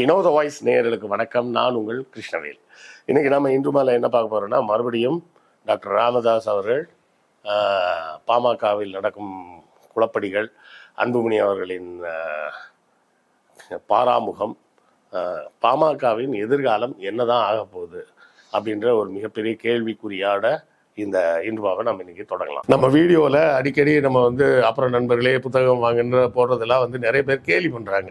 வினோத வாய்ஸ் நேயர்களுக்கு வணக்கம். நான் உங்கள் கிருஷ்ணவேல். இன்னைக்கு நம்ம இன்று மேலே என்ன பார்க்க போறோம்னா மறுபடியும் டாக்டர் ராமதாஸ் அவர்கள் ஆஹ், பாமகவில் நடக்கும் குளப்படிகள் அன்புமணி அவர்களின் பாராமுகம் ஆஹ், பாமகவின் எதிர்காலம் என்னதான் ஆக போகுது அப்படின்ற ஒரு மிகப்பெரிய கேள்விக்குறியாட இந்த இன்றுவாவை நம்ம இன்னைக்கு தொடங்கலாம். நம்ம வீடியோவில் அடிக்கடி நம்ம வந்து அப்புறம் நண்பர்களே புத்தகம் வாங்குன்ற போடுறதெல்லாம் வந்து நிறைய பேர் கேள்வி பண்ணுறாங்க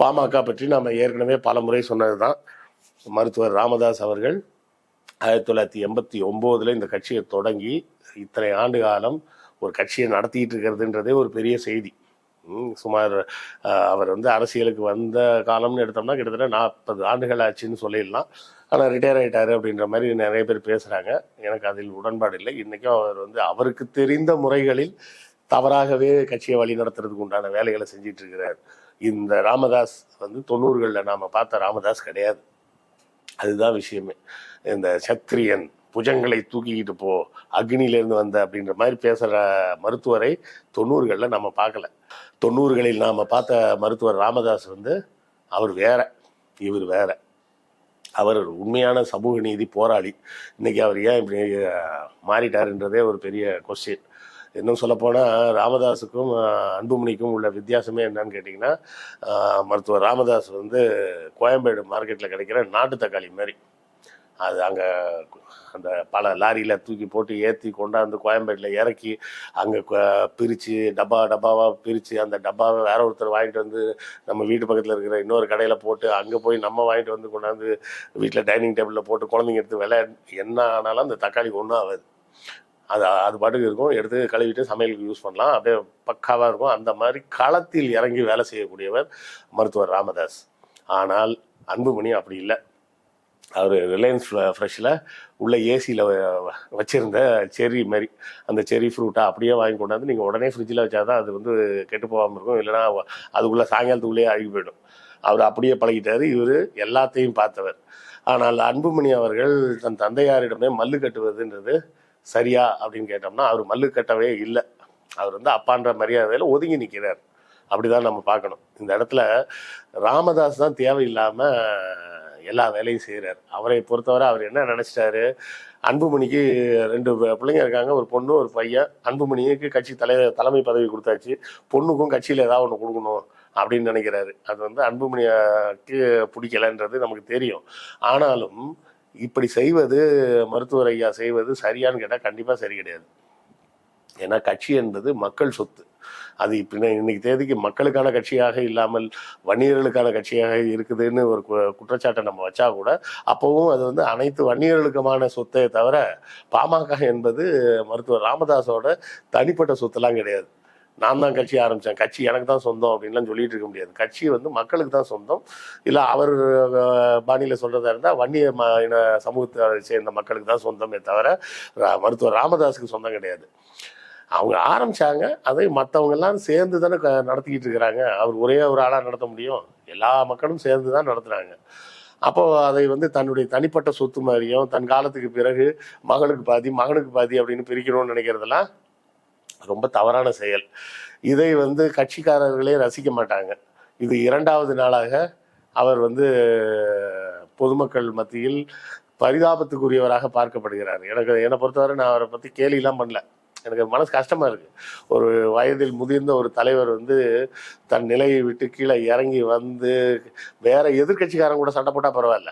பாமக பற்றி நம்ம ஏற்கனவே பல முறை சொன்னது தான் மருத்துவர் ராமதாஸ் அவர்கள் ஆயிரத்தி தொள்ளாயிரத்தி எண்பத்தி ஒம்போதில் இந்த கட்சியை தொடங்கி இத்தனை ஆண்டு காலம் ஒரு கட்சியை நடத்திட்டு இருக்கிறதுன்றதே ஒரு பெரிய செய்தி. சுமார் அவர் வந்து அரசியலுக்கு வந்த காலம்னு எடுத்தோம்னா கிட்டத்தட்ட நாற்பது ஆண்டுகள் ஆச்சுன்னு சொல்லிடலாம். ஆனால் ரிட்டையர் ஆகிட்டாரு அப்படின்ற மாதிரி நிறைய பேர் பேசுகிறாங்க எனக்கு அதில் உடன்பாடு இல்லை. இன்றைக்கும் அவர் வந்து அவருக்கு தெரிந்த முறைகளில் தவறாகவே கட்சியை வழி நடத்துறதுக்கு உண்டான வேலைகளை செஞ்சிட்டு இருக்கிறார். இந்த ராமதாஸ் வந்து தொண்ணூறுகளில் நாம் பார்த்த ராமதாஸ் கிடையாது. அதுதான் விஷயமே. இந்த சத்திரியன் புஜங்களை தூக்கிக்கிட்டு போ அக்னியிலேருந்து வந்த அப்படின்ற மாதிரி பேசுகிற மருத்துவரை தொண்ணூறுகளில் நம்ம பார்க்கல. தொண்ணூறுகளில் நாம் பார்த்த மருத்துவர் ராமதாஸ் வந்து அவர் வேற இவர் வேற. அவர் உண்மையான சமூக நீதி போராளி. இன்னைக்கு அவர் ஏன் இப்படி மாறிட்டாருன்றதே ஒரு பெரிய கொஸ்டின் இன்னும் சொல்லப்போனால் ராமதாஸுக்கும் அன்புமணிக்கும் உள்ள வித்தியாசமே என்னன்னு கேட்டிங்கன்னா மருத்துவர் ராமதாஸ் வந்து கோயம்பேடு மார்க்கெட்டில் கிடைக்கிற நாட்டு தக்காளி மாதிரி அது அங்கே அந்த பல லாரியில் தூக்கி போட்டு ஏற்றி கொண்டாந்து கோயம்பேட்டில் இறக்கி அங்கே பிரித்து டப்பா டப்பாவாக பிரித்து அந்த டப்பாவை வேற ஒருத்தர் வாங்கிட்டு வந்து நம்ம வீட்டு பக்கத்தில் இருக்கிற இன்னொரு கடையில் போட்டு அங்கே போய் நம்ம வாங்கிட்டு வந்து கொண்டாந்து வீட்டில் டைனிங் டேபிளில் போட்டு குழந்தைங்க எடுத்து விளை என்ன ஆனாலும் அந்த தக்காளி ஒன்றும் ஆகாது. அது அது பாட்டுக்கு இருக்கும். எடுத்து கழுவிட்டு சமையலுக்கு யூஸ் பண்ணலாம். அப்படியே பக்காவாக இருக்கும். அந்த மாதிரி களத்தில் இறங்கி வேலை செய்யக்கூடியவர் மருத்துவர் ராமதாஸ். ஆனால் அன்புமணி அப்படி இல்லை. அவர் ரிலையன்ஸ் ஃப்ரெஷ்ஷில் உள்ள ஏசியில் வச்சுருந்த செரி மாதிரி அந்த செரி ஃப்ரூட்டை அப்படியே வாங்கி கொண்டாந்து நீங்கள் உடனே ஃப்ரிட்ஜில் வச்சா தான் அது வந்து கெட்டு போகாமல் இருக்கும். இல்லைன்னா அதுக்குள்ளே சாயங்காலத்துக்குள்ளேயே அழுகி போயிடும். அவர் அப்படியே பழகிட்டார். இவர் எல்லாத்தையும் பார்த்தவர். ஆனால் அன்புமணி அவர்கள் தன் தந்தையாரிடமே மல்லு கட்டுவதுன்றது சரியா அப்படின்னு கேட்டோம்னா அவர் மல்லு கட்டவே இல்லை. அவர் வந்து அப்பான்ற மரியாதையில் ஒதுங்கி நிற்கிறார் அப்படிதான் நம்ம பார்க்கணும். இந்த இடத்துல ராமதாஸ் தான் தேவையில்லாமல் எல்லா வேலையும் செய்கிறார் அவரை பொறுத்தவரை அவர் என்ன நினச்சிட்டாரு? அன்புமணிக்கு ரெண்டு பிள்ளைங்க இருக்காங்க ஒரு பொண்ணு ஒரு பையன். அன்புமணிக்கு கட்சி தலை தலைமை பதவி கொடுத்தாச்சு. பொண்ணுக்கும் கட்சியில் ஏதாவது ஒன்று கொடுக்கணும் அப்படின்னு நினைக்கிறாரு. அது வந்து அன்புமணிக்கு பிடிக்கலன்றது நமக்கு தெரியும். ஆனாலும் இப்படி செய்வது மருத்துவர் ஐயா செய்வது சரியான்னு கேட்டால் கண்டிப்பாக சரி கிடையாது. ஏன்னா கட்சி என்பது மக்கள் சொத்து. அது இப்போ இன்னைக்கு தேதிக்கு மக்களுக்கான கட்சியாக இல்லாமல் வன்னியர்களுக்கான கட்சியாக இருக்குதுன்னு ஒரு கு- குற்றச்சாட்டை நம்ம வச்சா கூட அப்போவும் அது வந்து அனைத்து வன்னியர்களுக்குமான சொத்தே தவிர பாமக என்பது மருத்துவர் ராமதாஸோட தனிப்பட்ட சொத்துலாம் கிடையாது. நான் தான் கட்சி ஆரம்பித்தேன் கட்சி எனக்கு தான் சொந்தம் அப்படின்லாம் சொல்லிட்டு இருக்க முடியாது. கட்சி வந்து மக்களுக்கு தான் சொந்தம். இல்லை அவர் பாணியில் சொல்கிறதா இருந்தால் வன்னிய ம இன சமூகத்தை சேர்ந்த மக்களுக்கு தான் சொந்தமே தவிர மருத்துவர் ராமதாஸுக்கு சொந்தம் கிடையாது. அவங்க ஆரம்பிச்சாங்க. அதை மற்றவங்கெல்லாம் சேர்ந்து தானே க- நடத்திக்கிட்டு இருக்கிறாங்க. அவர் ஒரே ஒரு ஆளாக நடத்த முடியும். எல்லா மக்களும் சேர்ந்து தான் நடத்துகிறாங்க அப்போ அதை வந்து தன்னுடைய தனிப்பட்ட சொத்து மாதிரியும் தன் காலத்துக்கு பிறகு மகளுக்கு பாதி மகனுக்கு பாதி அப்படின்னு பிரிக்கணும்னு நினைக்கிறதெல்லாம் ரொம்ப தவறான செயல். இதை வந்து கட்சிக்காரர்களே ரசிக்க மாட்டாங்க. இது இரண்டாவது நாளாக அவர் வந்து பொதுமக்கள் மத்தியில் பரிதாபத்துக்குரியவராக பார்க்கப்படுகிறார். எனக்கு என்னை பொறுத்தவரை நான் அவரை பற்றி கேலிலாம் பண்ணல. எனக்கு மனசு கஷ்டமாக இருக்கு. ஒரு வயதில் முதிர்ந்த ஒரு தலைவர் வந்து தன் நிலையை விட்டு கீழே இறங்கி வந்து வேற எதிர்க்கட்சிக்காரன் கூட சண்டை போட்டால் பரவாயில்ல.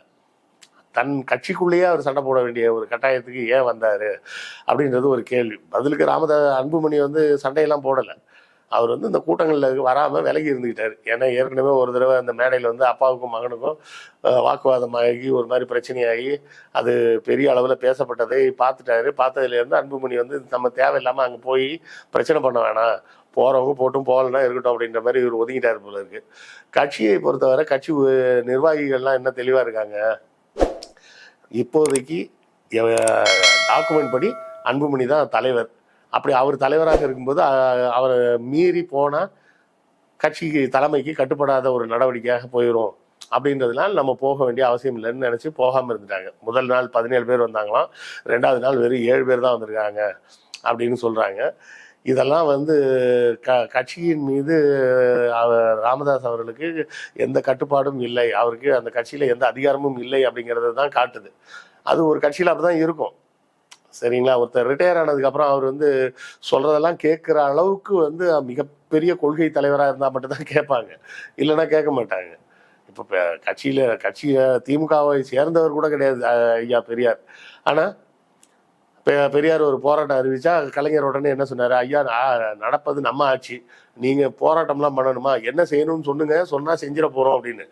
தன் கட்சிக்குள்ளேயே அவர் சண்டை போட வேண்டிய ஒரு கட்டாயத்துக்கு ஏன் வந்தார் அப்படின்றது ஒரு கேள்வி. பதிலுக்கு ராமதாஸ் அன்புமணி வந்து சண்டையெல்லாம் போடலை. அவர் வந்து இந்த கூட்டங்களில் வராமல் விலகி இருந்துக்கிட்டார் ஏன்னா ஏற்கனவே ஒரு தடவை அந்த மேடையில் வந்து அப்பாவுக்கும் மகனுக்கும் வாக்குவாதமாகி ஒரு மாதிரி பிரச்சனையாகி அது பெரிய அளவில் பேசப்பட்டதை பார்த்துட்டாரு. பார்த்ததுலேருந்து அன்புமணி வந்து நம்ம தேவையில்லாமல் அங்கே போய் பிரச்சனை பண்ண வேணாம். போகிறவங்க போட்டும் போகலன்னா இருக்கட்டும் அப்படின்ற மாதிரி இவர் ஒதுங்கிட்டார் போல இருக்கு. கட்சியை பொறுத்தவரை கட்சி நிர்வாகிகள்லாம் என்ன தெளிவாக இருக்காங்க? இப்போதைக்கு டாக்குமெண்ட் படி அன்புமணி தான் தலைவர். அப்படி அவர் தலைவராக இருக்கும்போது அவரை மீறி போனால் கட்சிக்கு தலைமைக்கு கட்டுப்படாத ஒரு நடவடிக்கையாக போயிடும் அப்படின்றதுனால நம்ம போக வேண்டிய அவசியம் இல்லைன்னு நினச்சி போகாமல் இருந்துட்டாங்க. முதல் நாள் பதினேழு பேர் வந்தாங்களாம் ரெண்டாவது நாள் வெறும் ஏழு பேர் தான் வந்திருக்காங்க அப்படின்னு சொல்கிறாங்க இதெல்லாம் வந்து க கட்சியின் மீது அவர் ராமதாஸ் அவர்களுக்கு எந்த கட்டுப்பாடும் இல்லை. அவருக்கு அந்த கட்சியில் எந்த அதிகாரமும் இல்லை அப்படிங்கிறது தான் காட்டுது. அது ஒரு கட்சியில் அப்படி தான் இருக்கும். சரிங்களா? ஒருத்தர் ரிட்டையர் ஆனதுக்கப்புறம் அவர் வந்து சொல்கிறதெல்லாம் கேட்குற அளவுக்கு வந்து மிகப்பெரிய கொள்கை தலைவராக இருந்தால் மட்டும்தான் கேட்பாங்க. இல்லைன்னா கேட்க மாட்டாங்க. இப்போ கட்சியில் கட்சியை திமுகவை சேர்ந்தவர் கூட கிடையாது ஐயா பெரியார். ஆனால் பெரியார் ஒரு போராட்டம் அறிவிச்சா கலைஞர் உடனே என்ன சொன்னார்? ஐயா நடப்பது நம்ம ஆட்சி. நீங்கள் போராட்டம்லாம் பண்ணணுமா? என்ன செய்யணும்னு சொன்னுங்க சொன்னால் செஞ்சிட போகிறோம் அப்படின்னு.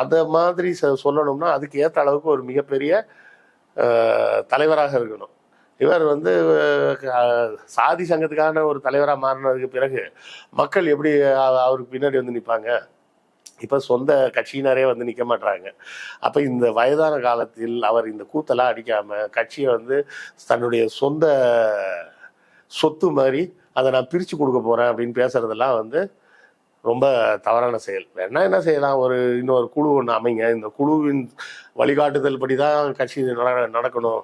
அதை மாதிரி சொல்லணும்னா அதுக்கு ஏற்ற அளவுக்கு ஒரு மிகப்பெரிய தலைவராக இருக்கணும். இவர் வந்து சாதி சங்கத்துக்கான ஒரு தலைவராக மாறினதுக்கு பிறகு மக்கள் எப்படி அவருக்கு பின்னாடி வந்து நிற்பாங்க இப்போ சொந்த கட்சியினரே வந்து நிற்க மாட்டாங்க அப்போ இந்த வயதான காலத்தில் அவர் இந்த கூத்தெல்லாம் அடிக்காமல் கட்சியை வந்து தன்னுடைய சொந்த சொத்து மாதிரி அதை நான் பிரித்து கொடுக்க போகிறேன் அப்படின்னு பேசுறதெல்லாம் வந்து ரொம்ப தவறான செயல். வேணா என்ன செய்யலாம்? ஒரு இன்னொரு குழு ஒன்று அமைங்க. இந்த குழுவின் வழிகாட்டுதல் படி தான் கட்சி நட- நடக்கணும்.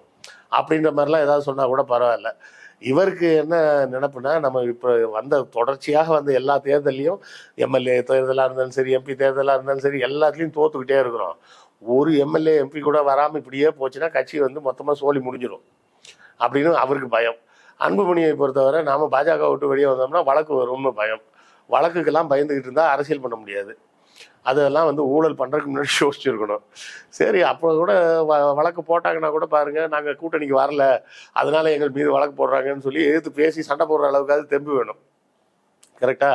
அப்படின்ற மாதிரிலாம் ஏதாவது சொன்னால் கூட பரவாயில்ல. இவருக்கு என்ன நினப்புனா நம்ம இப்போ வந்த தொடர்ச்சியாக வந்த எல்லா தேர்தலையும் எம்எல்ஏ தேர்தலாக இருந்தாலும் சரி எம்பி தேர்தலாக இருந்தாலும் சரி எல்லாத்துலேயும் தோத்துக்கிட்டே இருக்கிறோம். ஒரு எம்எல்ஏ எம்பி கூட வராமல் இப்படியே போச்சுன்னா கட்சி வந்து மொத்தமாக சோழி முடிஞ்சிடும் அப்படின்னு அவருக்கு பயம். அன்புமணியை பொறுத்தவரை நாம் பாஜக விட்டு வெளியே வந்தோம்னா வழக்கு வரும்னு பயம். வழக்குக்கெல்லாம் பயந்துக்கிட்டு இருந்தால் அரசியல் பண்ண முடியாது. அதெல்லாம் வந்து ஊழல் பண்ணுறதுக்கு முன்னாடி யோசிச்சுருக்கணும். சரி அப்போ கூட வ வழக்கு போட்டாங்கன்னா கூட பாருங்கள் நாங்கள் கூட்டணிக்கு வரல அதனால் எங்கள் மீது வழக்கு போடுறாங்கன்னு சொல்லி எதிர்த்து பேசி சண்டை போடுற அளவுக்காவது தெம்பு வேணும். கரெக்டா?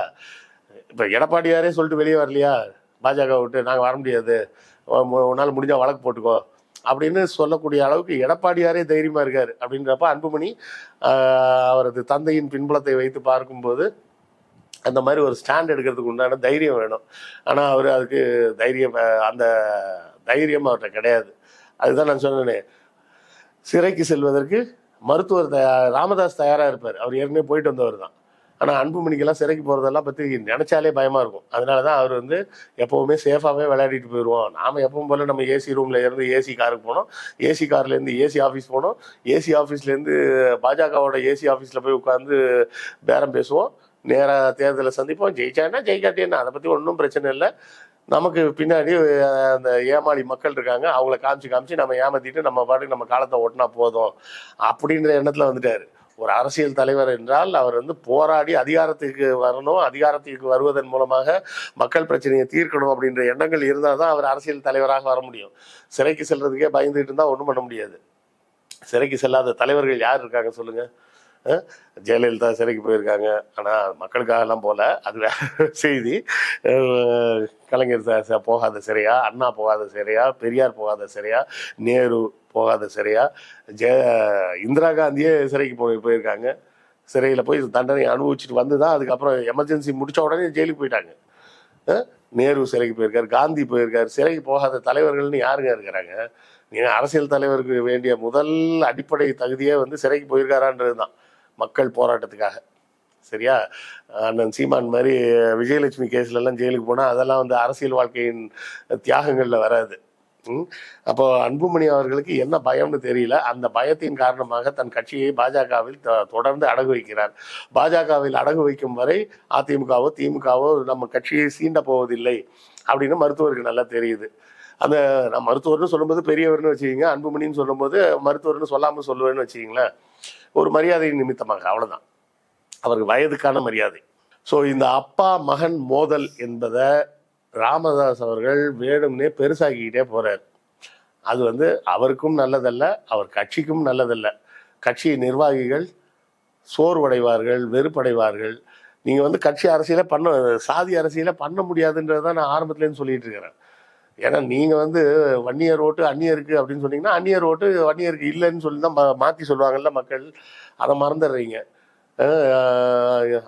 இப்போ எடப்பாடியாரே சொல்லிட்டு வெளியே வரலையா? பாஜக விட்டு நாங்கள் வர முடியாது. உன்னால் முடிஞ்சால் வழக்கு போட்டுக்கோ. அப்படின்னு சொல்லக்கூடிய அளவுக்கு எடப்பாடியாரே தைரியமாக இருக்கார். அப்படின்றப்ப அன்புமணி அவரது தந்தையின் பின்புலத்தை வைத்து பார்க்கும்போது அந்த மாதிரி ஒரு ஸ்டாண்ட் எடுக்கிறதுக்கு உண்டான தைரியம் வேணும். ஆனால் அவர் அதுக்கு தைரியம் அந்த தைரியம் அவர்கிட்ட கிடையாது. அதுதான் நான் சொன்னேனே. சிறைக்கு செல்வதற்கு மருத்துவர் தயா ராமதாஸ் தயாராக இருப்பார். அவர் ஏற்கனவே போயிட்டு வந்தவர் தான். ஆனால் அன்புமணிக்கெல்லாம் சிறைக்கு போகிறதெல்லாம் பற்றி நினச்சாலே பயமாக இருக்கும். அதனால தான் அவர் வந்து எப்போவுமே சேஃபாகவே விளையாடிட்டு போயிடுவோம் நாம் எப்பவும் போல் நம்ம ஏசி ரூமில் இருந்து ஏசி காருக்கு போனோம். ஏசி கார்லேருந்து ஏசி ஆஃபீஸ் போனோம். ஏசி ஆஃபீஸ்லேருந்து பாஜகவோட ஏசி ஆஃபீஸில் போய் உட்காந்து பேரம் பேசுவோம். நேராக தேர்தலை சந்திப்போம். ஜெயிச்சான்னா ஜெயிக்காட்டேன்னா அதை பற்றி ஒன்றும் பிரச்சனை இல்லை. நமக்கு பின்னாடி அந்த ஏமாளி மக்கள் இருக்காங்க. அவங்கள காமிச்சு காமிச்சு நம்ம ஏமாத்திட்டு நம்ம பாட்டுக்கு நம்ம காலத்தை ஓட்டினா போதும் அப்படின்ற எண்ணத்தில் வந்துட்டார். ஒரு அரசியல் தலைவர் என்றால் அவர் வந்து போராடி அதிகாரத்துக்கு வரணும். அதிகாரத்துக்கு வருவதன் மூலமாக மக்கள் பிரச்சனையை தீர்க்கணும் அப்படின்ற எண்ணங்கள் இருந்தால் தான் அவர் அரசியல் தலைவராக வர முடியும். சிறைக்கு செல்றதுக்கே பயந்துகிட்டு இருந்தால் ஒன்றும் பண்ண முடியாது. சிறைக்கு செல்லாத தலைவர்கள் யார் இருக்காங்க சொல்லுங்கள் ஜெயலலிதா சிறைக்கு போயிருக்காங்க. ஆனால் மக்களுக்காகலாம் போல. அது வேற செய்தி. கலைஞர் போகாத சிறையா அண்ணா போகாத சிறையா பெரியார் போகாத சிறையா நேரு போகாத சிறையா ஜெய இந்திரா காந்தியே சிறைக்கு போய் போயிருக்காங்க. சிறையில் போய் தண்டனை அனுபவிச்சுட்டு வந்து தான் அதுக்கப்புறம் எமர்ஜென்சி முடித்த உடனே ஜெயிலுக்கு போயிட்டாங்க. நேரு சிறைக்கு போயிருக்காரு காந்தி போயிருக்காரு. சிறைக்கு போகாத தலைவர்கள்னு யாருங்க இருக்கிறாங்க? நீங்கள் அரசியல் தலைவருக்கு வேண்டிய முதல் அடிப்படை தகுதியே வந்து சிறைக்கு போயிருக்காரான்றது தான் மக்கள் போராட்டத்துக்காக. சரியா? அண்ணன் சீமான் மாதிரி விஜயலட்சுமி கேஸ்ல எல்லாம் ஜெயிலுக்கு போனால் அதெல்லாம் வந்து அரசியல் வாழ்க்கையின் தியாகங்களில் வராது. அப்போ அன்புமணி அவர்களுக்கு என்ன பயம்னு தெரியல. அந்த பயத்தின் காரணமாக தன் கட்சியை பாஜகவில் தொடர்ந்து அடகு வைக்கிறார். பாஜகவில் அடகு வைக்கும் வரை அதிமுகவோ திமுகவோ நம்ம கட்சியை சீண்ட போவதில்லை அப்படின்னு மருத்துவருக்கு நல்லா தெரியுது. அந்த நான் மருத்துவர்னு சொல்லும்போது பெரியவர்னு வச்சுக்கிங்க அன்புமணின்னு சொல்லும்போது மருத்துவர்னு சொல்லாமல் சொல்லுவேன்னு வச்சுக்கிங்களேன். ஒரு மரியாதை நிமித்தமாக அவ்வளவுதான். அவருக்கு வயதுக்கான மரியாதை. ஸோ இந்த அப்பா மகன் மோதல் என்பதை ராமதாஸ் அவர்கள் வேணும்னே பெருசாக்கிக்கிட்டே போகிறார் அது வந்து அவருக்கும் நல்லதல்ல அவர் கட்சிக்கும் நல்லதல்ல. கட்சி நிர்வாகிகள் சோர்வடைவார்கள் வெறுப்படைவார்கள். நீங்கள் வந்து கட்சி அரசியலை பண்ண சாதி அரசியலை பண்ண முடியாதுன்றதை நான் ஆரம்பத்துலேருந்து சொல்லிட்டு இருக்கிறேன். ஏன்னா நீங்கள் வந்து வன்னியர் ஓட்டு அந்நியருக்கு அப்படின்னு சொன்னீங்கன்னா அந்நியர் ஓட்டு வன்னியருக்கு இல்லைன்னு சொல்லி தான் மாற்றி சொல்லுவாங்கல்ல மக்கள். அதை மறந்துடுறீங்க.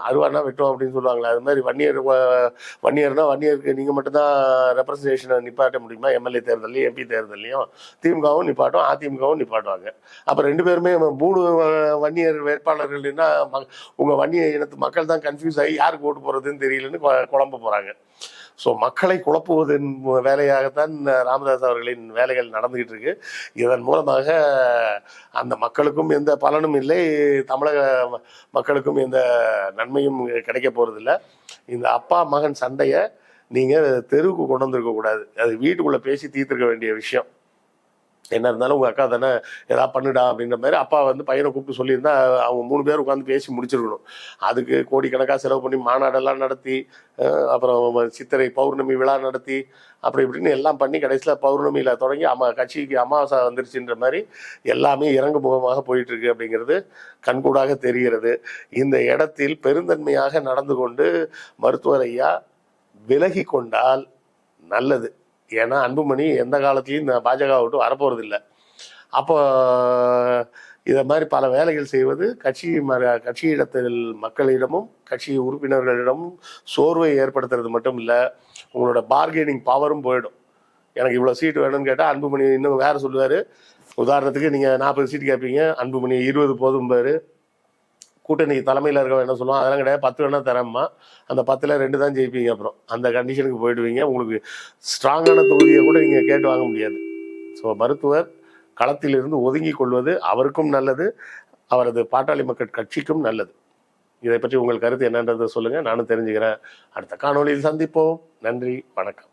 அருவானா வெட்டுவோம் அப்படின்னு சொல்லுவாங்களே அது மாதிரி வன்னியர் வ- வன்னியர்னா வன்னியருக்கு நீங்கள் மட்டும்தான் ரெப்ரசன்டேஷனை நிப்பாட்ட முடியுமா? எம்எல்ஏ தேர்தலையும் எம்பி தேர்தலையும் திமுகவும் நிப்பாட்டும் அதிமுகவும் நிப்பாட்டுவாங்க. அப்போ ரெண்டு பேருமே மூணு வ- வன்னியர் வேட்பாளர்கள்னா ம- உங்கள் வன்னிய இனத்து மக்கள் தான் கன்ஃபியூஸ் ஆகி யாருக்கு ஓட்டு போகிறதுன்னு தெரியலன்னு குழம்பு போகிறாங்க ஸோ மக்களை குழப்புவதன் வேலையாகத்தான் ராமதாஸ் அவர்களின் வேலைகள் நடந்துகிட்டு இருக்கு. இதன் மூலமாக அந்த மக்களுக்கும் எந்த பலனும் இல்லை. தமிழக மக்களுக்கும் எந்த நன்மையும் கிடைக்க போறதில்ல. இந்த அப்பா மகன் சண்டையை நீங்கள் தெருவுக்கு கொண்டு வந்திருக்க கூடாது. அது வீட்டுக்குள்ளே பேசி தீர்த்திருக்க வேண்டிய விஷயம். என்ன இருந்தாலும் உங்கள் அக்கா தானே ஏதாவது பண்ணுடா அப்படின்ற மாதிரி அப்பா வந்து பையனை கூப்பிட்டு சொல்லியிருந்தா அவங்க மூணு பேர் உட்காந்து பேசி முடிச்சிருக்கணும். அதுக்கு கோடிக்கணக்காக செலவு பண்ணி மாநாடெல்லாம் நடத்தி அப்புறம் சித்திரை பௌர்ணமி விழா நடத்தி அப்படி இப்படின்னு எல்லாம் பண்ணி கடைசியில் பௌர்ணமியில் தொடங்கி அம்மா கட்சிக்கு அமாவாசை வந்துருச்சுன்ற மாதிரி எல்லாமே இறங்கு முகமாக போயிட்டுருக்கு அப்படிங்கிறது கண்கூடாக தெரிகிறது. இந்த இடத்தில் பெருந்தன்மையாக நடந்து கொண்டு மருத்துவர் ஐயா விலகி கொண்டால் நல்லது. ஏன்னா அன்புமணி எந்த காலத்துலையும் இந்த பாஜக விட்டு வரப்போறது இல்லை அப்போ இதை மாதிரி பல வேலைகள் செய்வது கட்சி ம- கட்சியிடத்தில் மக்களிடமும் கட்சி உறுப்பினர்களிடமும் சோர்வை ஏற்படுத்துறது மட்டும் இல்லை உங்களோட பார்கெனிங் பவரும் போயிடும். எனக்கு இவ்வளோ சீட்டு வேணும்னு கேட்டால் அன்புமணி இன்னும் வேற சொல்லுவார். உதாரணத்துக்கு நீங்கள் நாற்பது சீட்டு கேட்பீங்க அன்புமணி இருபது போதும்பாரு. கூட்டணி தலைமையில் இருக்கவன் என்ன சொல்லுவோம் அதெல்லாம் கிடையாது பத்து வேணா தரம்மா. அந்த பத்தில் ரெண்டு தான் ஜெயிப்பீங்க அப்புறம். அந்த கண்டிஷனுக்கு போயிடுவீங்க. உங்களுக்கு ஸ்ட்ராங்கான தொகுதியை கூட நீங்கள் கேட்டு வாங்க முடியாது. ஸோ மருத்துவர் களத்திலிருந்து ஒதுங்கி கொள்வது அவருக்கும் நல்லது. அவரது பாட்டாளி மக்கள் கட்சிக்கும் நல்லது. இதை பற்றி உங்கள் கருத்து என்னன்றதை சொல்லுங்கள் நானும் தெரிஞ்சுக்கிறேன். அடுத்த காணொளியில் சந்திப்போம். நன்றி வணக்கம்.